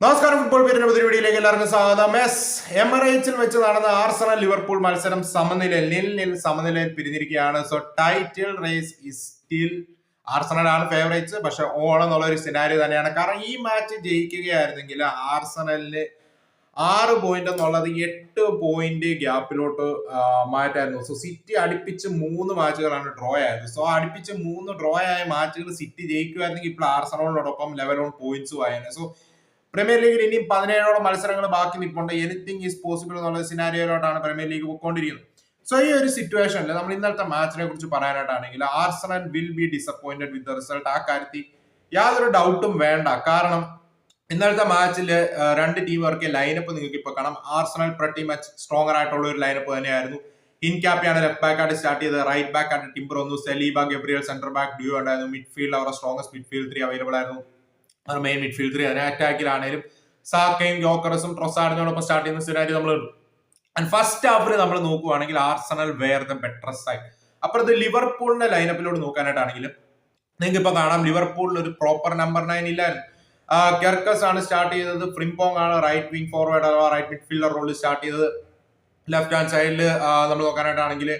നമസ്കാരം. ഫുട്ബോൾ പേരിന്റെ വീഡിയോയിലേക്ക് എല്ലാവർക്കും സ്വാഗതം. എസ് എമറേറ്റ്സിൽ വെച്ച് നടന്ന ആർസണൽ ലിവർപൂൾ മത്സരം സമനിലയിൽ നിൽ നിൽ സമനിലയിൽ പിരിഞ്ഞിരിക്കുകയാണ്. So title race is still ആണ് ഫേവറേറ്റ്സ് പക്ഷെ ഓണം എന്നുള്ള ഒരു സിനാരി തന്നെയാണ്. കാരണം ഈ മാച്ച് ജയിക്കുകയായിരുന്നെങ്കിൽ ആർസണലിന് ആറ് പോയിന്റ് എന്നുള്ളത് എട്ട് പോയിന്റ് ഗ്യാപ്പിലോട്ട് മാറ്റായിരുന്നു. സോ സിറ്റി അടുപ്പിച്ച് മൂന്ന് മാച്ചുകളാണ് ഡ്രോ ആയത്. സോ അടുപ്പിച്ച് മൂന്ന് ഡ്രോ ആയ മാച്ചുകൾ സിറ്റി ജയിക്കുമായിരുന്നെങ്കിൽ ഇപ്പോൾ ആർസണലിനോടൊപ്പം ലെവൽ ഓൺ പോയിന്റ്സും ആയിരുന്നു. സോ പ്രീമിയർ ലീഗിൽ ഇനിയും പതിനേഴോളം മത്സരങ്ങൾ ബാക്കി നിൽപ്പുണ്ട്. എനിത്തിങ് ഈസ് പോസിബിൾ എന്നുള്ള സിനാരിയോയിലോട്ടാണ് പ്രീമിയർ ലീഗ് പോയിക്കൊണ്ടിരിക്കുന്നത് സോ ഈ ഒരു സിറ്റുവേഷനിൽ നമ്മൾ ഇന്നത്തെ മാച്ചിനെ കുറിച്ച് പറയാനായിട്ടാണെങ്കിൽ Arsenal will be disappointed with the result ആ കാര്യത്തിൽ യാതൊരു ഡൗട്ടും വേണ്ട. കാരണം ഇന്നലത്തെ മാച്ചിൽ രണ്ട് ടീമുകാർക്ക് ലൈനപ്പ് നിങ്ങൾക്ക് ഇപ്പൊ കാണാം. ആർസണൽ പ്രട്ടി മച്ച് സ്ട്രോങ്ങർ ആയിട്ടുള്ള ഒരു ലൈനപ്പ് തന്നെയായിരുന്നു. ഇൻകാപ്പിയാണ് ലെഫ്റ്റ് ബാക്ക് ആയിട്ട് സ്റ്റാർട്ട് ചെയ്തത്. റൈറ്റ് ബാക്ക് ആയിട്ട് ടിംബർ വന്നു. Saliba Gabriel centre back duo ഉണ്ടായിരുന്നു. മിഡ്ഫീൽഡ് അവരുടെ സ്ട്രോങ്സ്റ്റ് മിഡ്ഫീൽഡ് ത്രീ അവൈലബിൾ ആയിരുന്നു. മെയിൻ മിഡ്ഫീൽഡ് ത്രീ അതിന് അറ്റാക്കിലാണേലും സാക്കയും ജോക്കറസും ട്രൊസാഡിനോടൊപ്പം സ്റ്റാർട്ട് ചെയ്യുന്ന സിനാരി നമ്മൾ ആൻഡ് ഫസ്റ്റ് ഹാഫിൽ നമ്മൾ നോക്കുവാണെങ്കിൽ Arsenal were the better side അപ്പുറത്ത് ലിവർപൂളിന്റെ ലൈനപ്പിലോട് നോക്കാനായിട്ടാണെങ്കിലും നിങ്ങൾക്ക് ഇപ്പൊ കാണാം ലിവർപൂളിൽ ഒരു പ്രോപ്പർ നമ്പർ നയൻ ഇല്ലായിരുന്നു. കെർക്കസ് ആണ് സ്റ്റാർട്ട് ചെയ്തത്. ഫ്രിംപോങ് ആണ് റൈറ്റ് വിങ് ഫോർവേഡ് അഥവാ റൈറ്റ് മിഡ്ഫീൽഡർ റോളിൽ സ്റ്റാർട്ട് ചെയ്തത്. ലെഫ്റ്റ് ഹാൻഡ് സൈഡിൽ നമ്മൾ നോക്കാനായിട്ടാണെങ്കിൽ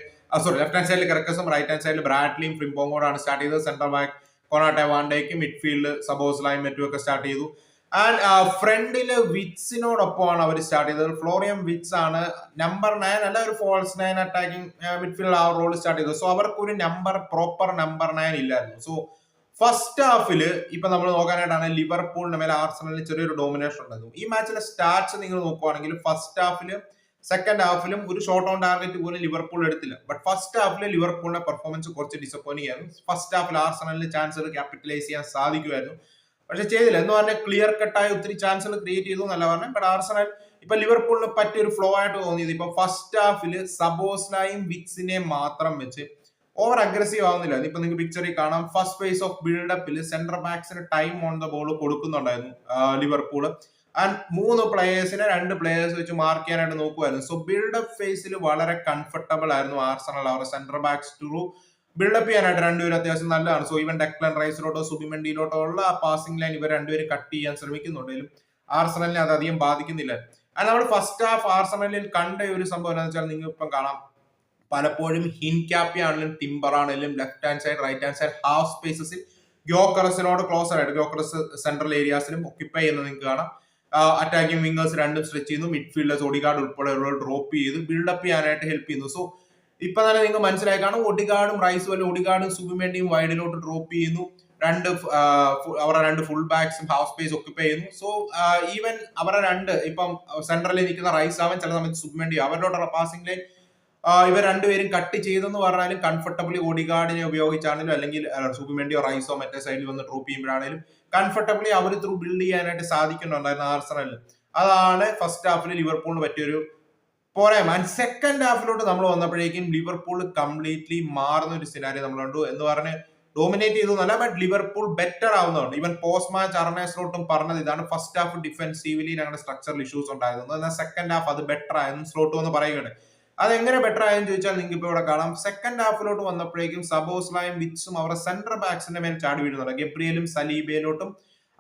സോറി ലെഫ്റ്റ് ഹാൻഡ് സൈഡിൽ കെർക്കസും റൈറ്റ് ഹാൻഡ് സൈഡിൽ ബ്രാഡ്ലിയും ഫ്രിംപോങ്ങോടാണ് സ്റ്റാർട്ട് ചെയ്തത്. Centre back Konate Van Dijk midfield Szoboszlai മറ്റുമൊക്കെ സ്റ്റാർട്ട് ചെയ്തു. ആൻഡ് ഫ്രണ്ടിൽ വിറ്റ്സിനോടൊപ്പമാണ് അവർ സ്റ്റാർട്ട് ചെയ്തത്. ഫ്ലോറിയം വിറ്റ്സ് ആണ് നമ്പർ നയൻ അല്ല ഒരു ഫോൾസ് നയൻ അറ്റാക്കിംഗ് മിഡ്ഫീൽഡ് ആ റോൾ സ്റ്റാർട്ട് ചെയ്തത്. സോ അവർക്ക് ഒരു നമ്പർ പ്രോപ്പർ നമ്പർ നയൻ ഇല്ലായിരുന്നു സോ ഫസ്റ്റ് ഹാഫിൽ ഇപ്പൊ നമ്മൾ നോക്കാനായിട്ടാണ് ലിവർപൂളിന്റെ മേലെ ആർസണലിന് ചെറിയൊരു ഡോമിനേഷൻ ഉണ്ടായിരുന്നു. ഈ മാച്ചിലെ സ്റ്റാർട്സ് നിങ്ങൾ നോക്കുവാണെങ്കിൽ ഫസ്റ്റ് ഹാഫിൽ സെക്കൻഡ് ഹാഫിലും ഒരു ഷോർട്ട് ഓൺ ടാർഗറ്റ് പോലും ലിവർപൂൾ എടുത്തില്ല. ബട്ട് ഫസ്റ്റ് ഹാഫിൽ ലിവർപൂളിന്റെ പെർഫോമൻസ് കുറച്ച് ഡിസപ്പോയിന്റിംഗ് ആയിരുന്നു. ഫസ്റ്റ് ഹാഫിൽ ആർസണലിന് ചാൻസുകൾ ക്യാപിറ്റലൈസ് ചെയ്യാൻ സാധിക്കുമായിരുന്നു. പക്ഷെ ചെയ്തില്ല. എന്ന് പറഞ്ഞാൽ ക്ലിയർ കട്ടായി ഒത്തിരി ചാൻസുകൾ ക്രിയേറ്റ് ചെയ്തു എന്നല്ല പറഞ്ഞത്. ബട്ട് ആർസണൽ ഇപ്പൊ ലിവർപൂളിന് പറ്റിയ ഒരു ഫ്ലോ ആയിട്ട് തോന്നിയത് ഇപ്പൊ ഫസ്റ്റ് ഹാഫിൽ സബോസ്ലായും വിക്സിനെ മാത്രം വെച്ച് ഓവർ അഗ്രസീവ് ആവുന്നില്ല. ഇപ്പൊ നിങ്ങൾക്ക് പിക്ചറിൽ കാണാം. ഫസ്റ്റ് ഫേസ് ഓഫ് ബിൽഡപ്പിൽ സെന്റർ ബാക്സിന് ടൈം ഓൺ ദ ബോൾ കൊടുക്കുന്നുണ്ടായിരുന്നു ലിവർപൂൾ ആൻഡ് മൂന്ന് പ്ലേയേഴ്സിനെ രണ്ട് പ്ലേയേഴ്സ് വെച്ച് മാർക്ക് ചെയ്യാനായിട്ട് നോക്കുമായിരുന്നു സോ ബിൽഡപ്പ് ഫേസിൽ വളരെ കംഫർട്ടബിൾ ആയിരുന്നു ആർസണൽ അവരുടെ സെന്റർ ബാക്സ് ടു ബിൽഡപ്പ് ചെയ്യാനായിട്ട് രണ്ടുപേരും അത്യാവശ്യം നല്ലതാണ്. സോ ഇവൻ ഡെക്ലൻ റൈസിലോട്ടോ സുബിമെൻഡിയിലോട്ടോ ഉള്ള ആ പാസിംഗ് ലൈൻ ഇവർ രണ്ടുപേരും കട്ട് ചെയ്യാൻ ശ്രമിക്കുന്നുണ്ടെങ്കിലും ആർസണലിനെ അത് അധികം ബാധിക്കുന്നില്ല. ആൻഡ് നമ്മൾ ഫസ്റ്റ് ഹാഫ് ആർസണലിൽ കണ്ട ഒരു സംഭവം എന്താണെന്ന് വെച്ചാൽ നിങ്ങൾ ഇപ്പം കാണാം. പലപ്പോഴും ഹിൻക്യാപ്പി ആണെങ്കിലും ടിംബർ ആണെങ്കിലും left hand side right hand side half സ്പേസസിൽ ഗ്യോക്കറസിനോട് ക്ലോസ് ആയിട്ട് ഗ്യോക്കറസ് സെൻട്രൽ ഏരിയാസിലും ഒക്യുപ്പൈ ചെയ്യുന്നത് നിങ്ങൾക്ക് കാണാം. അറ്റാക്കിംഗ് വിംഗേഴ്സ് രണ്ടും സ്ട്രെച്ച് ചെയ്യുന്നു. മിഡ്ഫീൽഡേഴ്സ് ഒഡിഗാർഡ് ഉൾപ്പെടെയുള്ള ഡ്രോപ്പ് ചെയ്ത് ബിൽഡപ്പ് ചെയ്യാനായിട്ട് ഹെൽപ്പ് ചെയ്യുന്നു. സോ ഇപ്പൊ തന്നെ നിങ്ങൾക്ക് മനസ്സിലായി കാണും. ഒഡിഗാർഡും റൈസ് വല്ല ഒഡിഗാർഡും സുബിമേണ്ടിയും വൈഡിലോട്ട് ഡ്രോപ്പ് ചെയ്യുന്നു. രണ്ട് അവരുടെ രണ്ട് ഫുൾ ബാക്സും ഹാഫ് സ്പേസ് ഒക്യുപ്പൈ ചെയ്യുന്നു. സോ ഈവൻ അവരുടെ രണ്ട് ഇപ്പം സെൻട്രലിൽ നിൽക്കുന്ന റൈസ് ആവാൻ ചില സമയത്ത് സുബിമേണ്ടി അവരിലോട്ടുള്ള പാസിംഗ് ലൈൻ ഇവർ രണ്ടുപേരും കട്ട് ചെയ്തെന്ന് പറഞ്ഞാലും കംഫർട്ടബിളി ഓഡിഗാർഡിനെ ഉപയോഗിച്ചാണെങ്കിലും അല്ലെങ്കിൽ സുബിമേണ്ടിയോ റൈസോ മറ്റേ സൈഡിൽ വന്ന് ഡ്രോപ്പ് ചെയ്യുമ്പോഴാണെങ്കിലും കംഫർട്ടബിളി അവർ ത്രൂ ബിൽഡ് ചെയ്യാനായിട്ട് സാധിക്കുന്നുണ്ടായിരുന്നു ആർസണലിൽ അതാണ് ഫസ്റ്റ് ഹാഫിൽ ലിവർപൂളിന് പറ്റിയൊരു പോരായ്മ. ആൻഡ് സെക്കൻഡ് ഹാഫിലോട്ട് നമ്മൾ വന്നപ്പോഴേക്കും ലിവർപൂൾ കംപ്ലീറ്റ്ലി മാറുന്ന ഒരു സിനാരി നമ്മൾ കണ്ടു എന്ന് പറഞ്ഞ് ഡോമിനേറ്റ് ചെയ്തു എന്നല്ല ബട്ട് ലിവർപൂൾ ബെറ്റർ ആവുന്നുണ്ട്. ഈവൻ പോസ്റ്റ് മാച്ച് അർണേസിലോട്ടും പറഞ്ഞത് ഇതാണ് ഫസ്റ്റ് ഹാഫ് ഡിഫെൻസീവ്ലി ഞങ്ങളുടെ സ്ട്രക്ചറൽ ഇഷ്യൂസ് ഉണ്ടായിരുന്നു. എന്നാൽ സെക്കൻഡ് ഹാഫ് അത് ബെറ്റർ ആയെന്ന് സ്ലോട്ട് എന്ന് പറയുകയാണ് അത് എങ്ങനെ ബെറ്റർ ആയെന്ന് ചോദിച്ചാൽ നിങ്ങൾക്ക് ഇപ്പോൾ ഇവിടെ കാണാം. സെക്കൻഡ് ഹാഫിലോട്ട് വന്നപ്പോഴേക്കും സബോസ്ലായും വിറ്റ്സും അവരുടെ സെന്റർ ബാക്സിന്റെ മേൽ ചാടി വീഴുന്നുണ്ട് ഗബ്രിയലും സലീബയിലോട്ടും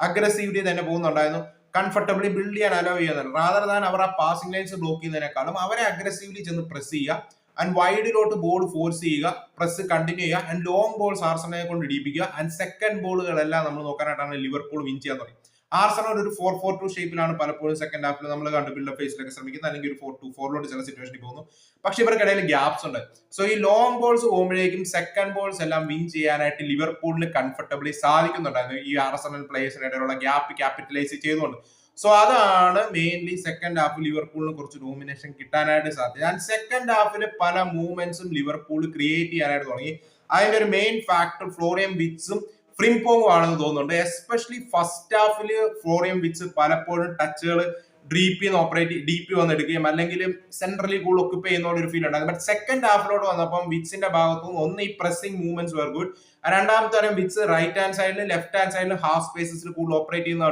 അഗ്രസീവ്ലി തന്നെ പോകുന്നുണ്ടായിരുന്നു. കംഫർട്ടബിളി ബിൽഡ് ചെയ്യാൻ അലോ ചെയ്യുന്നുണ്ട്. റാദർ ദാൻ അവർ ആ പാസിംഗ് ലൈൻസ് ബ്ലോക്ക് ചെയ്യുന്നതിനേക്കാളും അവരെ അഗ്രസീവ്ലി ചെന്ന് പ്രസ് ചെയ്യുക ആൻഡ് വൈഡിലോട്ട് ബോൾ ഫോഴ്സ് ചെയ്യുക പ്രസ് കണ്ടിന്യൂ ചെയ്യുക ആൻഡ് ലോങ് ബോൾസ് ആർസണലെ കൊണ്ട് ഇടിപ്പിക്കുക ആൻഡ് സെക്കൻഡ് ബോളുകളെല്ലാം നമ്മൾ നോക്കാനായിട്ടാണ് ലിവർപൂൾ വിൻ ചെയ്യാൻ തുടങ്ങി. ആർസണൽ ഒരു ഫോർ ഫോർ ടു ഷേപ്പിലാണ് പലപ്പോഴും സെക്കൻഡ് ഹാഫിൽ നമ്മൾ കണ്ടു ബിൽഡപ്പ് ഫേസിലൊക്കെ ശ്രമിക്കുന്നത്. അല്ലെങ്കിൽ ഒരു ഫോർ ടു ഫോറിലോട്ട് ചില സിറ്റുവേഷനിൽ പോകുന്നു. പക്ഷെ ഇവർക്കിടയിൽ ഗ്യാപ്സ് ഉണ്ട്. സോ ഈ ലോങ് ബോൾസ് പോകുമ്പോഴേക്കും സെക്കൻഡ് ബോൾസ് എല്ലാം വിൻ ചെയ്യാനായിട്ട് ലിവർപൂളിന് കംഫർട്ടബിളി സാധിക്കുന്നുണ്ടായിരുന്നു. ഈ ആർസണൽ പ്ലേയേഴ്സിനിടയിലുള്ള ഗ്യാപ്പ് ക്യാപിറ്റലൈസ് ചെയ്തുകൊണ്ട്. സോ അതാണ് മെയിൻലി സെക്കൻഡ് ഹാഫിൽ ലിവർപൂളിന് കുറച്ച് ഡോമിനേഷൻ കിട്ടാനായിട്ട് സാധ്യത. ആൻഡ് സെക്കൻഡ് ഹാഫിൽ പല മൂവ്മെന്റ്സും ലിവർപൂൾ ക്രിയേറ്റ് ചെയ്യാനായിട്ട് തുടങ്ങി. അതിന്റെ ഒരു മെയിൻ ഫാക്ടർ ഫ്ലോറിയം വിറ്റ്സും ഫ്രിംപോങ്ങും ആണെന്ന് തോന്നുന്നുണ്ട്. എസ്പെഷ്യലി ഫസ്റ്റ് ഹാഫിൽ ഫ്ലോറിയം വിച്ച് പലപ്പോഴും ടച്ചുകൾ ഡീപ്പ് നിന്ന് ഓപ്പറേറ്റ് ഡി പി വന്ന് എടുക്കുകയും അല്ലെങ്കിൽ സെൻട്രലി കൂടുതൽ ഒക്യുപ്പൈ ചെയ്യുന്ന ഒരു ഫീൽ ഉണ്ടാകും. ബട്ട് സെക്കൻഡ് ഹാഫിലോട്ട് വന്നപ്പം വിച്ചിന്റെ ഭാഗത്തു നിന്ന് ഒന്ന് ഈ പ്രസിംഗ് മൂവ്മെന്റ്സ് വെർ ഗുഡ് രണ്ടാമത്തെ തരം വിച്ച് റൈറ്റ് ഹാൻഡ് സൈഡിൽ ലെഫ്റ്റ് ഹാൻഡ് സൈഡിൽ ഹാഫ് സ്പേസസിൽ കൂടുതൽ ഓപ്പറേറ്റ് ചെയ്യുന്ന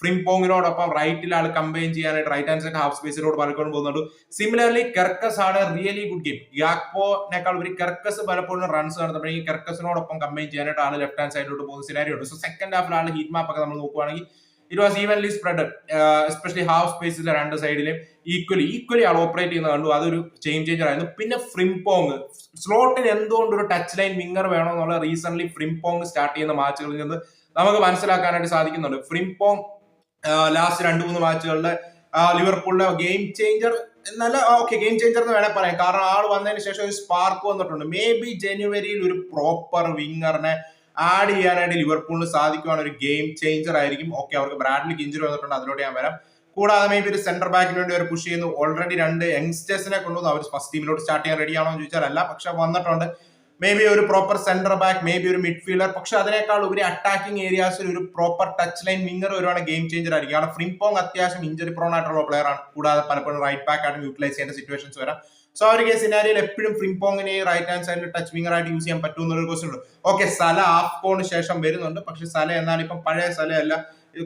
ഫ്രിംപോങ്ങിനോടൊപ്പം റൈറ്റിൽ ആൾ കമ്പൈൻ ചെയ്യാനായിട്ട് റൈറ്റ് ഹാൻഡ് സൈഡ് ഹാഫ് സ്പേസിലോട് പലപ്പോഴും പോകുന്നുണ്ട്. സിമിലർലി കെർക്കസ് ആണ് റിയലി ഗുഡ് ഗെയിം യാക്പോനേക്കാൾ ഒരു കെർക്കസ് പലപ്പോഴും റൺസ് നടന്നപ്പോഴേക്കും കെർക്കസിനോടൊപ്പം കമ്പൈൻ ചെയ്യാനായിട്ട് ആൾ ലെഫ്റ്റ് ഹാൻഡ് സൈഡിലോട്ട് പോകുന്ന സിനാരി ഉണ്ട്. സോ സെക്കൻഡ് ഹാഫിൽ ആൾ ഹീറ്റ് മാപ്പ് ഒക്കെ നമ്മൾ നോക്കുവാണെങ്കിൽ it was evenly spread especially half സ്പേസിലെ രണ്ട് സൈഡിലും ഈക്വലി ഈക്വലി ആൾ ഓപ്പറേറ്റ് ചെയ്യുന്നത് കണ്ടു. അതൊരു ചേഞ്ച് ചേഞ്ചർ ആയിരുന്നു. പിന്നെ ഫ്രിംപോങ് സ്ലോട്ടിന് എന്തുകൊണ്ട് ഒരു ടച്ച് ലൈൻ വിങ്ങർ വേണമെന്നുള്ള റീസെന്റ് ഫ്രിംപോങ് സ്റ്റാർട്ട് ചെയ്യുന്ന മാച്ചുകളിൽ നിന്ന് നമുക്ക് മനസ്സിലാക്കാനായിട്ട് സാധിക്കുന്നുണ്ട്. ഫ്രിംപോങ് ലാസ്റ്റ് രണ്ട് മൂന്ന് മാച്ചുകളിലെ ലിവർപൂളിലെ ഗെയിം ചേഞ്ചർ എന്നല്ല ഓക്കെ ഗെയിം ചേഞ്ചർ എന്ന് വേണേൽ പറയാം. കാരണം ആൾ വന്നതിന് ശേഷം ഒരു സ്പാർക്ക് വന്നിട്ടുണ്ട്. മേ ബി ജനുവരിയിൽ ഒരു പ്രോപ്പർ വിങ്ങറിനെ ആഡ് ചെയ്യാനായിട്ട് ലിവർപൂളിന് സാധിക്കുവാണ് ഒരു ഗെയിം ചേഞ്ചർ ആയിരിക്കും. ഓക്കെ അവർക്ക് ബ്രാഡ്ലിക്ക് ഇഞ്ചുറി വന്നിട്ടുണ്ട് അതിലൂടെ ഞാൻ വരാം. കൂടാതെ മേ ബി ഒരു സെന്റർ ബാക്കിന് വേണ്ടി അവർ പുഷ് ചെയ്യുന്നു. ഓൾറെഡി രണ്ട് യങ്സ്റ്റേഴ്സിനെ കൊണ്ടുവന്നു. അവർ ഫസ്റ്റ് ടീമിലോട്ട് സ്റ്റാർട്ട് ചെയ്യാൻ റെഡിയാണോ എന്ന് ചോദിച്ചാൽ അല്ല. പക്ഷെ വന്നിട്ടുണ്ട്. മേ ബി ഒരു proper centre back maybe ഒരു മിഡ്ഫീൽഡർ പക്ഷെ അതിനേക്കാൾ ഉപരി അറ്റാക്കിംഗ് ഏരിയാസിൽ ഒരു പ്രോപ്പർ ടച്ച് ലൈൻ വിങ്ങർ വരുവാണ് ഗെയിം ചേഞ്ചർ ആയിരിക്കും. കാരണം ഫ്രിംപോങ് അത്യാവശ്യം ഇഞ്ചറി പ്രോൺ ആയിട്ടുള്ള പ്ലെയർ ആണ്. കൂടാതെ പലപ്പോഴും റൈറ്റ് ബാക്ക് ആയിട്ട് യൂട്ടിലൈസ് ചെയ്യേണ്ട സിറ്റുവേഷൻസ് വരാം. സോ ആ ഒരു സിനാരിയിൽ എപ്പോഴും ഫ്രിംപോങ്ങിനെ റൈറ്റ് ഹാൻഡ് സൈഡിൽ ടച്ച് വിങ്ങർ ആയിട്ട് യൂസ് ചെയ്യാൻ പറ്റും എന്നൊരു ക്വസ്റ്റൻ ഉണ്ട്. ഓക്കെ സല ആഫ്കോണ് ശേഷം വരുന്നുണ്ട്. പക്ഷെ സല എന്നാൽ ഇപ്പം പഴയ സല അല്ല.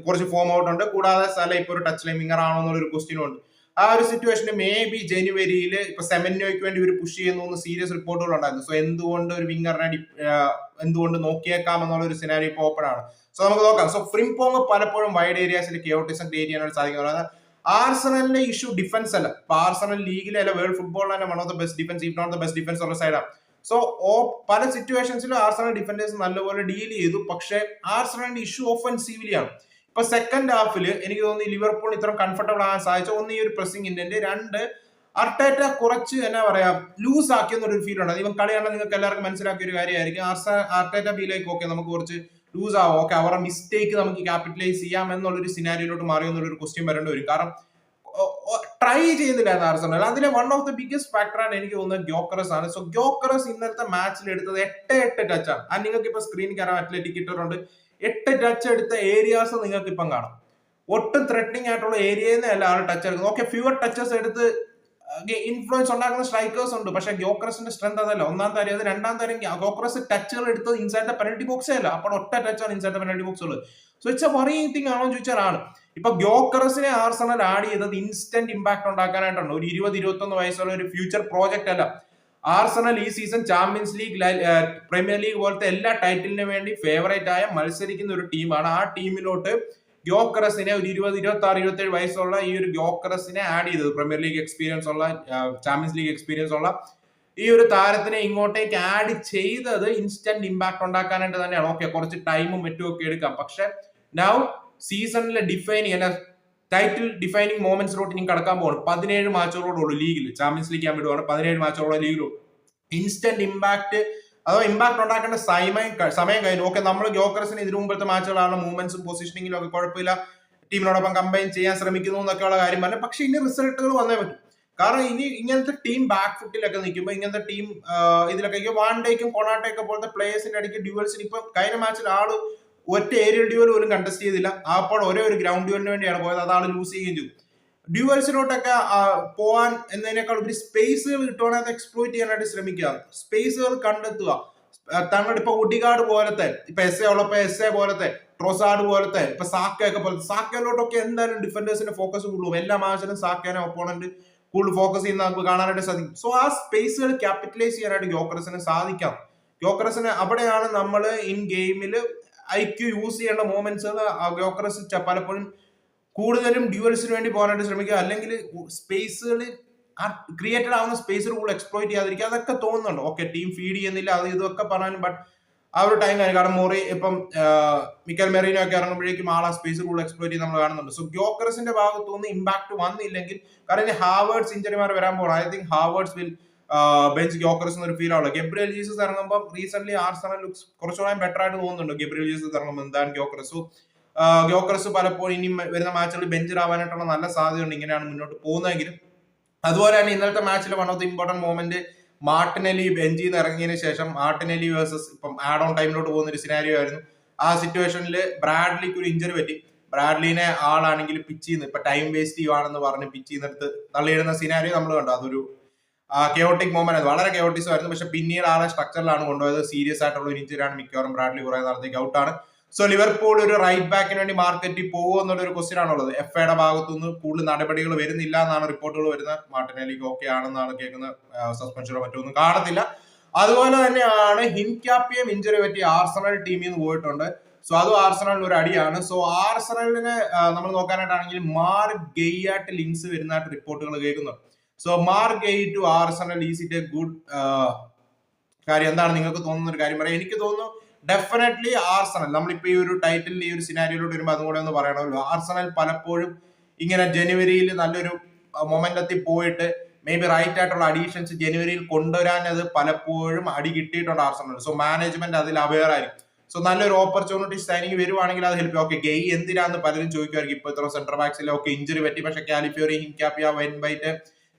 കുറച്ച് ഫോം ഔട്ട് ഉണ്ട്. കൂടാതെ സല ഇപ്പോൾ ഒരു ടച്ച് ലൈൻ വിങ്ങർ ആണോ എന്നുള്ളൊരു ക്വസ്റ്റ്യനും ഉണ്ട്. ആ ഒരു സിറ്റുവേഷൻ മേ ബി ജനുവരിയിൽ ഇപ്പൊ സെമന്യോയ്ക്ക് വേണ്ടി ഒരു പുഷ് ചെയ്യുന്നു സീരിയസ് റിപ്പോർട്ടുകൾ ഉണ്ടായിരുന്നു. സോ എന്തുകൊണ്ട് ഒരു വിങ്ങറിനെ എന്തുകൊണ്ട് നോക്കിയേക്കാം എന്നുള്ള ഒരു സിനാരി ഇപ്പൊ ഓപ്പൺ ആണ്. സോ നമുക്ക് നോക്കാം. സോ ഫ്രിംപോങ് പലപ്പോഴും വൈഡ് ഏരിയാസിൽ കെയോട്ടിസം ക്രിയേറ്റ് ചെയ്യാനായിട്ട് സാധിക്കുന്നത് ആർസണലിന്റെ ഇഷ്യൂ ഡിഫൻസ് അല്ല. ഇപ്പൊ ആർസണൽ ലീഗിലെ അല്ല വേൾഡ് ഫുട്ബോളിൽ തന്നെ one of the best defence if not the best defence ഉള്ള സൈഡാണ് സോ ഓ പല സിറ്റുവേഷൻസിലും ആർസണൽ ഡിഫൻഡേഴ്സ് നല്ലപോലെ ഡീൽ ചെയ്തു. പക്ഷേ ആർസണലിന്റെ ഇഷ്യൂ ഓഫൻസീവ്ലി ആണ്. ഇപ്പൊ സെക്കൻഡ് ഹാഫിൽ എനിക്ക് തോന്നുന്നു ലിവർപൂൾ ഇത്ര കംഫർട്ടബിൾ ആകാൻ സാധിച്ച. ഒന്ന് ഈ ഒരു പ്രസിംഗ് ഇന്റന്റ് രണ്ട് അർട്ടേറ്റ കുറച്ച് എന്നാ പറയാ ലൂസ് ആക്കി എന്നൊരു ഫീൽ ഉണ്ട് ഇവൻ കളി നിങ്ങൾക്ക് എല്ലാവർക്കും മനസ്സിലാക്കിയ ഒരു കാര്യമായിരിക്കും. ആർസ അർട്ടേറ്റ ഫീലേക്ക് ഓക്കെ നമുക്ക് കുറച്ച് ലൂസ് ആവും. ഓക്കെ അവരുടെ മിസ്റ്റേക്ക് നമുക്ക് ക്യാപിറ്റലൈസ് ചെയ്യാം എന്നുള്ളൊരു സിനാരിയിലോട്ട് മാറി എന്നുള്ളൊരു ക്വസ്റ്റ്യൻ വരേണ്ടി വരും. കാരണം ട്രൈ ചെയ്യുന്നില്ലായിരുന്നു ആർസണൽ. അതിലെ വൺ ഓഫ് ദി ബിഗ്ഗസ്റ്റ് ഫാക്ടറാണ് എനിക്ക് തോന്നുന്നത് ഗ്യോക്കറസ് ആണ്. സോ ഗ്യോക്കറസ് ഇന്നലത്തെ മാച്ചിൽ എടുത്തത് എട്ട് എട്ട് ടച്ചാണ് ആ നിങ്ങൾക്ക് ഇപ്പൊ സ്ക്രീനിൽ കയറാൻ അത്ലറ്റിക് ഇട്ടിട്ടുണ്ട് എട്ട് ടച്ച് എടുത്ത ഏരിയാസ് നിങ്ങൾക്ക് ഇപ്പം കാണാം. ഒട്ടും ത്രെറ്റനിങ് ആയിട്ടുള്ള ഏരിയയിൽ അല്ല ആൾ ടച്ച് എടുക്കുന്നത്. ഓക്കെ ഫ്യൂവർ ടച്ചസ് എടുത്ത് ഇൻഫ്ലുവൻസ് ഉണ്ടാക്കുന്ന സ്ട്രൈക്കേഴ്സ് ഉണ്ട്. പക്ഷേ ഗോക്രസിന്റെ സ്ട്രെങ്ത് അതല്ല. ഒന്നാം തരം അത് രണ്ടാം തരം ഗോക്രസ് ടച്ചുകൾ എടുത്തത് ഇൻസൈഡ് പെനൽറ്റി ബോക്സേ അല്ല. അപ്പോൾ ഒറ്റ ടച്ചാണ് ഇൻസൈഡ് പെനൽറ്റി ബോക്സ് ഉള്ളത്. So it's a worrying thing ആണോ ചോദിച്ചാൽ ആണ്. ഇപ്പൊ ഗ്യോക്കറസിനെ ആർസണൽ ആഡ് ചെയ്തത് ഇൻസ്റ്റന്റ് ഇമ്പാക്ട് ഉണ്ടാക്കാനായിട്ടാണ്. ഒരു ഇരുപത് ഇരുപത്തൊന്ന് വയസ്സുള്ള ഒരു ഫ്യൂച്ചർ പ്രോജക്റ്റ് അല്ല. ആർസണൽ ഈ season Champions League Premier League പോലത്തെ എല്ലാ ടൈറ്റിലിനു വേണ്ടി ഫേവറേറ്റ് ആയ മത്സരിക്കുന്ന ഒരു ടീമാണ്. ആ ടീമിലോട്ട് ഗ്യോക്കറസിനെ ഒരു ഇരുപത് ഇരുപത്തി ആറ് ഇരുപത്തി ഏഴ് വയസ്സുള്ള ഈ ഒരു ഗ്യോക്കറസിനെ ആഡ് ചെയ്തത്. പ്രീമിയർ ലീഗ് എക്സ്പീരിയൻസ് ഉള്ള ചാമ്പ്യൻസ് ലീഗ് എക്സ്പീരിയൻസ് ഉള്ള ഈ ഒരു താരത്തിനെ ഇങ്ങോട്ടേക്ക് ആഡ് ചെയ്തത് ഇൻസ്റ്റന്റ് ഇമ്പാക്ട് ഉണ്ടാക്കാനായിട്ട് തന്നെയാണ്. ഓക്കെ കുറച്ച് ടൈമും മറ്റും ഒക്കെ എടുക്കാം. പക്ഷെ നൗ സീസണിലെ ഡിഫൈനിങ് അല്ല ടൈറ്റിൽ ഡിഫൈനിങ് മൊമെന്റ്സിലോട്ട് ഇനി കടക്കാൻ പോകണം പതിനേഴ് മാച്ചുകളോടുള്ളൂ ലീഗിൽ ചാമ്പ്യൻസ് ലീഗ് വിടുവാണ്. പതിനേഴ് മാച്ചുകളുള്ള ലീഗിൽ ഇൻസ്റ്റന്റ് ഇമ്പാക്ട് അതോ ഇമ്പാക്ട് ഉണ്ടാക്കേണ്ട സമയം സമയം കഴിഞ്ഞു. ഓക്കെ നമ്മൾ ജോക്കർസിന് ഇതിനു മുമ്പത്തെ മാച്ചുകളാണ് മൂവ്മെന്റ്സും പൊസിഷനിങ്ങിലും ഒക്കെ കുഴപ്പമില്ല. ടീമിനോടൊപ്പം കമ്പൈൻ ചെയ്യാൻ ശ്രമിക്കുന്നു എന്നൊക്കെയുള്ള കാര്യം പറഞ്ഞു. പക്ഷെ ഇനി റിസൾട്ടുകൾ വന്നേ പറ്റും. കാരണം ഇനി ഇങ്ങനത്തെ ടീം ബാക്ക് ഫുട്ടിലൊക്കെ നിൽക്കുമ്പോൾ ഇങ്ങനത്തെ ടീം ഇതിലൊക്കെ വാണ്ടേക്കും കൊണാട്ടയൊക്കെ പോലത്തെ പ്ലേയേഴ്സിന്റെ ഇടയ്ക്ക് ഡ്യൂവൽസിന് ഇപ്പൊ കഴിഞ്ഞ മാച്ചിൽ ആൾ ഒറ്റ ഏരിയൽ ഡ്യൂവൽ പോലും കണ്ടസ്റ്റ് ചെയ്തില്ല. അപ്പോൾ ഒരേ ഒരു ഗ്രൗണ്ട് ഡ്യുവലിന് വേണ്ടിയാണ് പോയത്. അതാണ് ലൂസ് ചെയ്യുകയും ചെയ്തു. ഡ്യൂവൽസിലോട്ടൊക്കെ പോവാൻ എന്നതിനേക്കാൾ ഒരു സ്പേസുകൾ കിട്ടുവാണെങ്കിൽ അത് എക്സ്പ്ലോയിറ്റ് ചെയ്യാനായിട്ട് ശ്രമിക്കുക. സ്പേസുകൾ കണ്ടെത്തുക. തങ്ങളുടെ ഇപ്പൊ ഉടികാട് പോലത്തെ ഇപ്പൊ എസ് എ ഉള്ളപ്പോ എസ് എ പോലത്തെ ട്രോസാഡ് പോലത്തെ ഇപ്പൊ സാക്ക ഒക്കെ പോലത്തെ സാക്കയിലോട്ടൊക്കെ എന്തായാലും ഡിഫൻഡേഴ്സിന്റെ ഫോക്കസ് കൂടും. എല്ലാ മാച്ചിലും സാക്കേനെ ഒപ്പോണന്റ് കൂടുതൽ ഫോക്കസ് ചെയ്യുന്ന നമുക്ക് കാണാനായിട്ട് സാധിക്കും. സോ ആ സ്പേസുകൾ ക്യാപിറ്റലൈസ് ചെയ്യാനായിട്ട് ജോക്കറസിന് സാധിക്കാം. ജോക്കറസിന് അവിടെയാണ് നമ്മൾ ഇൻ ഗെയിമിൽ ഐക്യു യൂസ് ചെയ്യേണ്ട മൂവ്മെന്റ്സ് ഗ്യോക്കറസ് പലപ്പോഴും കൂടുതലും ഡ്യൂവൽസിന് വേണ്ടി പോകാനായിട്ട് ശ്രമിക്കുക. അല്ലെങ്കിൽ സ്പേസുകൾ ക്രിയേറ്റഡ് ആവുന്ന സ്പേസ് കൂടുതൽ എക്സ്പ്ലോയിറ്റ് ചെയ്യാതിരിക്കുക. അതൊക്കെ തോന്നുന്നുണ്ട്. ഓക്കെ ടീം ഫീഡ് ചെയ്യുന്നില്ല അത് ഇതൊക്കെ പറയാനും ബട്ട് ആ ഒരു ടൈം കാര്യം കാരണം മോറി ഇപ്പം മിക്കൽ മെറീനോ ഒക്കെ ഇറങ്ങുമ്പോഴേക്കും ആളെ സ്പേസ് കൂടുതൽ എക്സ്പ്ലോയിറ്റ് ചെയ്ത് നമ്മൾ കാണുന്നുണ്ട്. സോ ഗ്യോക്കറസിന്റെ ഭാഗത്തുനിന്ന് ഇമ്പാക്ട് വന്നില്ലെങ്കിൽ കാരണം ഹാവേർഡ്സ് ഇഞ്ചറിമാർ വരാൻ പോകണം I think Havertz will bench jokers എന്നൊരു ഫീൽ ആവുള്ളൂ ഗബ്രിയൽ ജീസസ് ഇറങ്ങുമ്പോൾ റീസെന്റ് ആർസണൽ ലുക്സ് കുറച്ചുകൂടെ ബെറ്റർ ആയിട്ട് തോന്നുന്നുണ്ട്. ഗബ്രിയൽ ജീസസ് ഇറങ്ങുമ്പോൾ എന്താണ് ഗ്യോക്കറസ് ഗ്യോക്കറസ് പലപ്പോഴും ഇനി വരുന്ന മാച്ചുകളിൽ ബെഞ്ചിലാവാനായിട്ടുള്ള നല്ല സാധ്യതയുണ്ട്. ഇങ്ങനെയാണ് മുന്നോട്ട് പോകുന്നതെങ്കിലും. അതുപോലെ തന്നെ ഇന്നലത്തെ മാച്ചിലെ one of the important moment Martinelli ബെഞ്ചിൽ നിന്ന് ഇറങ്ങിയതിനു ശേഷം മാർട്ടിനലി വേഴ്സസ് ഇപ്പം ആഡ് ഓൺ ടൈമിലോട്ട് പോകുന്ന ഒരു സിനാരിയോ ആയിരുന്നു. ആ സിറ്റുവേഷനിൽ ബ്രാഡ്ലിക്ക് ഒരു ഇഞ്ചറി പറ്റി. ബ്രാഡ്ലിനെ ആളാണെങ്കിൽ പിച്ച് ചെയ്യുന്നു. ഇപ്പൊ ടൈം വേസ്റ്റ് ചെയ്യുവാണെന്ന് പറഞ്ഞ് പിച്ച് ചെയ്യുന്നിടത്ത് തള്ളിയിടുന്ന സിനാരിയോ നമ്മൾ കണ്ടു. അതൊരു കെയോട്ടിക് മൊമെന്റ് വളരെ കെയോട്ടിക്സ് ആയിരുന്നു. പക്ഷെ പിന്നീട് ആളെ സ്ട്രക്ചറിലാണ് കൊണ്ടുപോയത്. സീരിയസ് ആയിട്ടുള്ള ഒരു ഇഞ്ചുരിയാണ് മിക്കവാറും ബ്രാഡ്ലി കുറെ നാളത്തേക്ക് ഔട്ടാണ് സോ ലിവർപൂൾ ഒരു റൈറ്റ് ബാക്കിന് വേണ്ടി മാർക്കറ്റിൽ പോകുമോ എന്നുള്ള ഒരു ക്വസ്റ്റ്യൻ ആണുള്ളത് എഫ് ഐയുടെ ഭാഗത്തുനിന്ന് കൂടുതൽ നടപടികൾ വരുന്നില്ല എന്നാണ് റിപ്പോർട്ടുകൾ വരുന്നത്. മാർട്ടിനലിക്ക് ഓക്കെ ആണെന്നാണ് കേൾക്കുന്ന സസ്പെൻഷനോ മറ്റൊന്നും കാണത്തില്ല. അതുപോലെ തന്നെയാണ് ഹിൻക്യാപ്പിയം ഇഞ്ചുറി പറ്റി ആർസണൽ ടീമിൽ നിന്ന് പോയിട്ടുണ്ട്. സോ അതും ആർസണലിന് ഒരു അടിയാണ്. സോ ആർസണലിന് നമ്മൾ നോക്കാനായിട്ടാണെങ്കിൽ മാർ ഗെയ്യായിട്ട് ലിങ്ക്സ് വരുന്നതായിട്ട് റിപ്പോർട്ടുകൾ കേൾക്കുന്നുണ്ട് so Marc Guehi to Arsenal is it a good കാര്യം. എന്താണ് നിങ്ങൾക്ക് തോന്നുന്ന ഒരു കാര്യം പറയാം. എനിക്ക് തോന്നുന്നു ഡെഫിനറ്റ്ലി ആർസണൽ നമ്മളിപ്പോ ഈ ഒരു ടൈറ്റിൽ ഈ ഒരു സിനാരിയോട് വരുമ്പോൾ അതും കൂടെ ഒന്ന് പറയണമല്ലോ. ആർസണൽ പലപ്പോഴും ഇങ്ങനെ ജനുവരിയിൽ നല്ലൊരു മൊമെന്റത്തിൽ പോയിട്ട് മേ ബി റൈറ്റ് ആയിട്ടുള്ള അഡീഷൻസ് ജനുവരിയിൽ കൊണ്ടുവരാൻ അത് പലപ്പോഴും അടി കിട്ടിയിട്ടുണ്ട് ആർസണൽ സോ മാനേജ്മെന്റ് അതിൽ അവെയർ ആയിരിക്കും. സോ നല്ലൊരു ഓപ്പർച്യൂണിറ്റി സൈനിങ് വരുവാണെങ്കിൽ അത് ഹെൽപ്പ് ഓക്കെ ഗെയ് എന്തിനാന്ന് പലരും ചോദിക്കുമായിരിക്കും ഇപ്പോഴത്തെ ഇത്ര സെന്റർ ബാക്സിൽ ഓക്കെ ഇഞ്ചുറി പറ്റി. പക്ഷെ കാലിഫിയോറി ഹിൻകാപ്പിയ വെൻബൈറ്റ്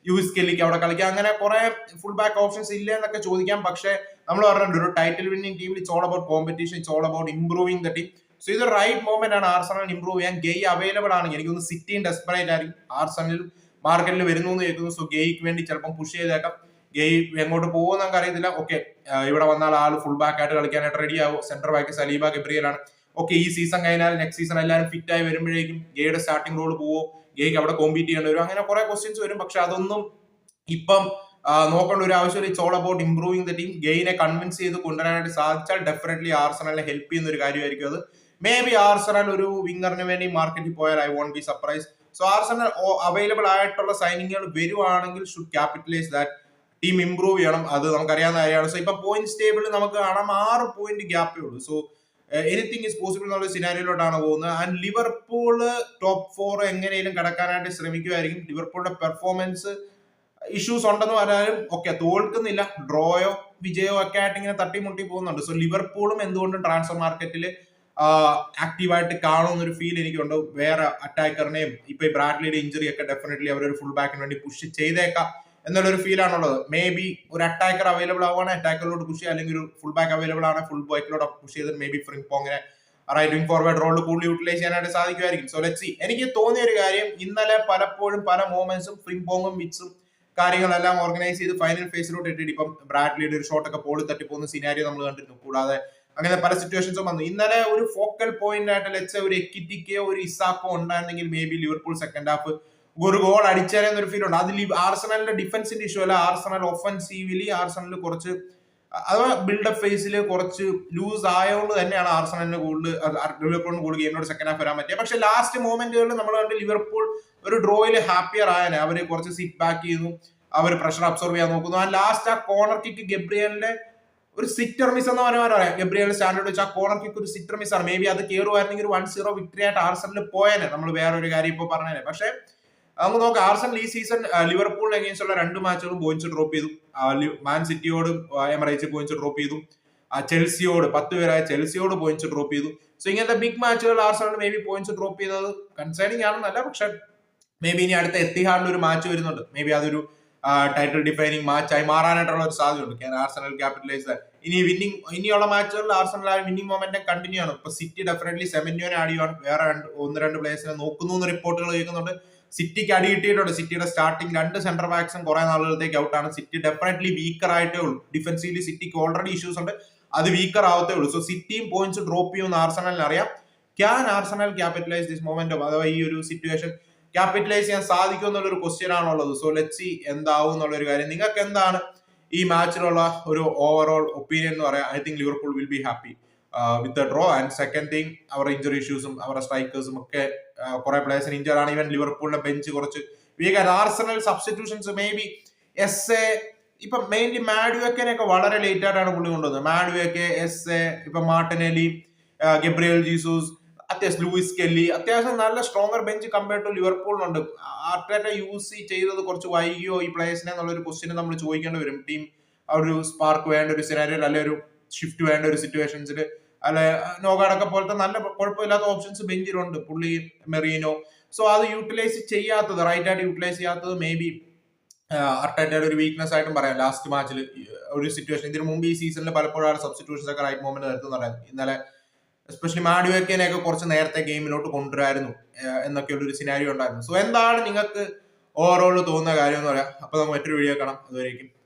യൂസ് കെല്ലിക്ക് അവിടെ കളിക്കാം. അങ്ങനെ കുറെ ഫുൾ ബാക്ക് ഓപ്ഷൻസ് ഇല്ല എന്നൊക്കെ ചോദിക്കാം. പക്ഷെ നമ്മൾ പറഞ്ഞിട്ടുണ്ട് ഒരു title winning team it's all about competition it's all about improving the team so ഇത് റൈറ്റ് മൂവ്മെന്റ് ആണ് ആർസണൽ ഇംപ്രൂവ് ചെയ്യാൻ. ഗെയ് അവൈലബിൾ ആണ്. എനിക്കൊന്ന് സിറ്റിയും ഡെസ്പറേറ്റ് ആയിരിക്കും. ആർസണൽ മാർക്കറ്റിൽ വരുന്നു എന്ന് കേൾക്കുന്നു. സോ ഗെയ്ക്ക് വേണ്ടി ചിലപ്പം പുഷ് ചെയ്തേക്കാം. ഗെയ് എങ്ങോട്ട് പോകുമെന്ന് നമുക്ക് അറിയത്തില്ല ഓക്കെ ഇവിടെ വന്നാൽ ആൾ ഫുൾ ബാക്ക് ആയിട്ട് കളിക്കാനായിട്ട് റെഡി ആവും. സെന്റർ ബാക്ക് സലീബ ഗബ്രിയലാണ്. ഓക്കെ ഈ സീസൺ കഴിഞ്ഞാൽ നെക്സ്റ്റ് സീസൺ എല്ലാവരും ഫിറ്റ് ആയി വരുമ്പോഴേക്കും ഗേയുടെ സ്റ്റാർട്ടിംഗ് റോൾ പോവോ? ഗേക്ക് അവിടെ കോമ്പീറ്റ് ചെയ്യേണ്ടി വരും. അങ്ങനെ കുറെ ക്വസ്റ്റ്യൻസ് വരും. പക്ഷെ അതൊന്നും ഇപ്പം നോക്കേണ്ട ഒരു ആവശ്യമില്ല. It's all about improving the team ഗെയിനെ convince ചെയ്ത് കൊണ്ടുവരാനായിട്ട് സാധിച്ചാൽ ഡെഫിനറ്റ്ലി ആർസണലിനെ ഹെൽപ്പ് ചെയ്യുന്ന ഒരു കാര്യമായിരിക്കും അത്. മേ ബി ആർസണൽ ഒരു വിങ്ങറിന് വേണ്ടി മാർക്കറ്റിൽ പോയാൽ I won't be surprise so Arsenal available ആയിട്ടുള്ള സൈനിങ്ങുകൾ വരുവാണെങ്കിൽ should capitalise that team improve ചെയ്യണം. അത് നമുക്കറിയാവുന്ന കാര്യമാണ്. സോ ഇപ്പൊ പോയിന്റ് ടേബിളിൽ നമുക്ക് കാണാം ആറ് പോയിന്റ് ഗ്യാപ്പേ ഉള്ളൂ. സോ എനിത്തിങ് ഇസ് പോസിബിൾ എന്നുള്ള സിനാരിയിലോട്ടാണ് പോകുന്നത്? ആൻഡ് ലിവർപൂൾ ടോപ്പ് ഫോർ എങ്ങനെയും കടക്കാനായിട്ട് ശ്രമിക്കുമായിരിക്കും. ലിവർപൂളിന്റെ പെർഫോമൻസ് ഇഷ്യൂസ് ഉണ്ടെന്ന് പറഞ്ഞാലും ഓക്കെ തോൽക്കുന്നില്ല. ഡ്രോയോ വിജയോ ഒക്കെ ആയിട്ട് ഇങ്ങനെ തട്ടിമുട്ടി പോകുന്നുണ്ട്. സോ ലിവർപൂളും എന്തുകൊണ്ടും ട്രാൻസ്ഫർ മാർക്കറ്റിൽ ആക്റ്റീവായിട്ട് കാണുമെന്നൊരു ഫീൽ എനിക്കുണ്ട്. വേറെ അറ്റാക്കറിനെയും ഇപ്പൊ ഈ ബ്രാഡ്ലിയുടെ ഇഞ്ചുറി ഒക്കെ ഡെഫിനറ്റ്ലി അവരൊരു ഫുൾ ബാക്കിന് വേണ്ടി പുഷ് ചെയ്തേക്കാം. എന്നുള്ളൊരു ഫീൽ ആണുള്ളത്. മേ ബി ഒരു അറ്റാക്കർ അവൈലബിൾ ആവുകയാണെങ്കിൽ അറ്റാക്കറിലോട്ട് പുഷ് ചെയ്യുക. അല്ലെങ്കിൽ ഒരു ഫുൾ ബാക്ക് അവൈലബിൾ ആണ് ഫുൾ ബാക്കിലോട്ട് പുഷ് ചെയ്ത് മേ ബി ഫ്രിങ് പോങ്ങിനെ റൈറ്റ് വിങ് ഫോർവേഡ് റോളിൽ കൂടുതൽ യൂട്ടിലൈസ് ചെയ്യാനായിട്ട് സാധിക്കുമായിരിക്കും. സോ ലെറ്റ് സി എനിക്ക് തോന്നിയ ഒരു കാര്യം ഇന്നലെ പലപ്പോഴും പല മൂമെന്റ്സും ഫ്രിംപോങ്ങും വിറ്റ്സും കാര്യങ്ങളെല്ലാം ഓർഗനൈസ് ചെയ്ത് ഫൈനൽ ഫേസിലോട്ട് ഇട്ടിട്ട് ഇപ്പം ബ്രാഡ്ലിയുടെ ഒരു ഷോട്ടൊക്കെ പോളി തട്ടി പോകുന്ന സിനാരിയോ നമ്മൾ കണ്ടിരുന്നു. കൂടാതെ അങ്ങനെ പല സിറ്റുവേഷൻസും വന്നു. ഇന്നലെ ഒരു ഫോക്കൽ പോയിന്റ് ആയിട്ട് ലെച്ച ഒരു എക്കിറ്റിക്കോ ഒരു ഇസാക്കോ ഉണ്ടായിരുന്നെങ്കിൽ maybe Liverpool second half ഒരു ഗോൾ അടിച്ചാലെന്നൊരു ഫീൽ ഉണ്ട്. അതിൽ ആർസണലിന്റെ ഡിഫൻസിന്റെ ഇഷ്യൂ അല്ല. ആർസണൽ ഒഫൻസീവിലി ആർസണൽ കുറച്ച് അഥവാ ബിൽഡപ്പ് ഫേസിൽ കുറച്ച് ലൂസ് ആയതുകൊണ്ട് തന്നെയാണ് ആർസണലിന് കൂടുതൽ ലിവർപൂളിന് കൂടുതൽ ഗെയിമിനോട് സെക്കൻഡ് ഹാഫ് വരാൻ പറ്റിയത് പക്ഷെ ലാസ്റ്റ് മൂമെന്റുകളിൽ നമ്മൾ കണ്ട് ലിവർപൂൾ ഒരു ഡ്രോയിൽ ഹാപ്പിയർ ആയനെ. അവർ കുറച്ച് സിറ്റ് ബാക്ക് ചെയ്യുന്നു അവർ പ്രഷർ അബ്സോർവ് ചെയ്യാൻ നോക്കുന്നു. ആ ലാസ്റ്റ് ആ കോർണർ കിക്ക് ഗബ്രിയലിന്റെ ഒരു സിറ്റർ മിസ് എന്ന് പറയുമ്പോൾ പറയാം ഗബ്രിയൽ സ്റ്റാൻഡേർഡ് വെച്ച് ആ കോർണർ കിക്ക് ഒരു സിറ്റർ മിസ് ആണ്. മേ ബി അത് കയറുമായിരുന്നെങ്കിൽ ഒരു വൺ സീറോ വിക്ടറി ആയിട്ട് ആർസണലിൽ പോയേനെ. നമ്മൾ വേറെ ഒരു കാര്യം ഇപ്പോൾ പറഞ്ഞേനെ. പക്ഷേ നമുക്ക് നോക്കാം ആർസണൽ ഈ സീസൺ ലിവർപൂളിന് അഗേൻസ്റ്റ് ഉള്ള രണ്ട് മാച്ചുകളും പോയിന്റ്സ് ഡ്രോപ്പ് ചെയ്തു. മാൻ സിറ്റിയോടും എമറേറ്റ്സ് പോയിന്റ്സ് ഡ്രോപ്പ് ചെയ്തു. ചെൽസിയോട് പത്ത് പേരായ ചെൽസിയോട് പോയിന്റ്സ് ഡ്രോപ്പ് ചെയ്തു. സോ ഇങ്ങനത്തെ ബിഗ് മാച്ചുകൾ Arsenal maybe points drop ചെയ്യുന്നത് കൺസേണിംഗ് ആണെന്നല്ല പക്ഷെ മേ ബി ഇനി അടുത്ത എത്തിഹാഡിൽ ഒരു മാച്ച് വരുന്നുണ്ട്. മേ ബി അതൊരു ടൈറ്റിൽ ഡിഫൈനിങ് മാച്ചായി മാറാനായിട്ടുള്ള ഒരു സാധ്യതയുണ്ട്. ആർസണൽ ക്യാപിറ്റലൈസ് ഇനി വിന്നിംഗ് ഇനിയുള്ള മാച്ചുകളിൽ ആർസണൽ ആ വിന്നിങ് മൊമെന്റ് കണ്ടിന്യൂ ആണ്. ഇപ്പൊ സിറ്റി ഡെഫിനറ്റ്ലി സെമന്യോനെ ചെയ്യുവാണ് വേറെ രണ്ട് ഒന്ന് രണ്ട് പ്ലേയേഴ്സിനെ നോക്കുന്നു എന്ന് റിപ്പോർട്ടുകൾ കേൾക്കുന്നുണ്ട്. സിറ്റിക്ക് അടി കിട്ടിയിട്ടുണ്ട്. സിറ്റിയുടെ സ്റ്റാർട്ടിങ് രണ്ട് സെന്റർ ബാക്സും കുറെ നാളുകളത്തേക്ക് ഔട്ടാണ് സിറ്റി ഡെഫിനറ്റ്ലി വീക്കർ ആയിട്ടേ ഉള്ളൂ. ഡിഫൻസീവ്ലി സിറ്റിക്ക് ഓൾറെഡി ഇഷ്യൂസ് ഉണ്ട്. അത് വീക്കർ ആവത്തേ ഉള്ളൂ. സോ സിറ്റിയും പോയിന്റ്സ് ഡ്രോപ്പ് ചെയ്യുമെന്ന് ആർസണലിന് അറിയാം. ക്യാൻ ആർസണൽ ക്യാപിറ്റലൈസ് ദിസ് മൊമെന്റോ അഥവാ ഈ ഒരു സിറ്റുവേഷൻ ക്യാപിറ്റലൈസ് ചെയ്യാൻ സാധിക്കും എന്നുള്ളൊരു ക്വസ്റ്റ്യൻ ആണുള്ളത് സോ ലെറ്റ് സി എന്താവും എന്നുള്ളൊരു കാര്യം. നിങ്ങൾക്ക് എന്താണ് ഈ മാച്ചിലുള്ള ഒരു ഓവറോൾ ഒപ്പീനിയൻ എന്ന് പറയാം I think Liverpool will be happy with draw and second thing അവരുടെ ഇഞ്ചുറി ഇഷ്യൂസും അവരുടെ സ്ട്രൈക്കേഴ്സും ഒക്കെ കുറെ പ്ലേയേഴ്സിന് ഇഞ്ചർ ആണ്. ഈവൻ ലിവർപൂളിന്റെ ബെഞ്ച് കുറച്ച് Arsenal substitutions maybe S A ഇപ്പൊ മെയിൻലി മാഡുവെക്കനെയൊക്കെ വളരെ ലേറ്റ് ആയിട്ടാണ് പുള്ളി കൊണ്ടുവന്നത്. മാഡുവെക്കെ എസ് എ ഇപ്പൊ മാർട്ടിനലി ഗബ്രിയൽ ജീസൂസ് അത്യാവശ്യം ലൂയിസ് കെല്ലി അത്യാവശ്യം നല്ല സ്ട്രോങ്ങർ ബെഞ്ച് കമ്പയർ ടു ലിവർപൂളിനുണ്ട്. ആർട്ടേറ്റ യൂസ് ചെയ്തത് കുറച്ച് വൈകിയോ ഈ പ്ലേയേഴ്സിനെ എന്നുള്ളൊരു ക്വസ്റ്റിന് നമ്മൾ ചോദിക്കേണ്ടി വരും. ടീം ഒരു സ്പാർക്ക് വേണ്ട ഒരു സിനാരിയോ അല്ലെ ഒരു ഷിഫ്റ്റ് വേണ്ട ഒരു സിറ്റുവേഷൻസിൽ അല്ലെ നോഗാടൊക്കെ പോലത്തെ നല്ല കുഴപ്പമില്ലാത്ത ഓപ്ഷൻസ് ബെഞ്ചിലുണ്ട് പുള്ളി മെറീനോ. സോ അത് യൂട്ടിലൈസ് ചെയ്യാത്തത് റൈറ്റ് ആയിട്ട് യൂട്ടിലൈസ് ചെയ്യാത്തത് മേ ബി അർട്ടേറ്റയുടെ ഒരു വീക്ക്നെസ് ആയിട്ടും പറയാം. ലാസ്റ്റ് മാച്ചിൽ ഒരു സിറ്റുവേഷൻ ഇതിനു മുമ്പ് ഈ സീസണിൽ പലപ്പോഴും ആ സബ്സ്റ്റിറ്റ്യൂഷൻസ് ഒക്കെ റൈറ്റ് മൊമെന്റ് പറയാം. ഇന്നലെ എസ്പെഷ്യലി മാഡുവേക്കേനെയൊക്കെ കുറച്ച് നേരത്തെ ഗെയിമിലോട്ട് കൊണ്ടുവരായിരുന്നു എന്നൊക്കെയുള്ള ഒരു സിനാരിയോ ഉണ്ടായിരുന്നു. സോ എന്താണ് നിങ്ങൾക്ക് ഓവറോൾ തോന്നുന്ന കാര്യം എന്ന് പറയാം. അപ്പൊ നമുക്ക് മറ്റൊരു വീഡിയോ കാണാം. അതുവരേക്കും.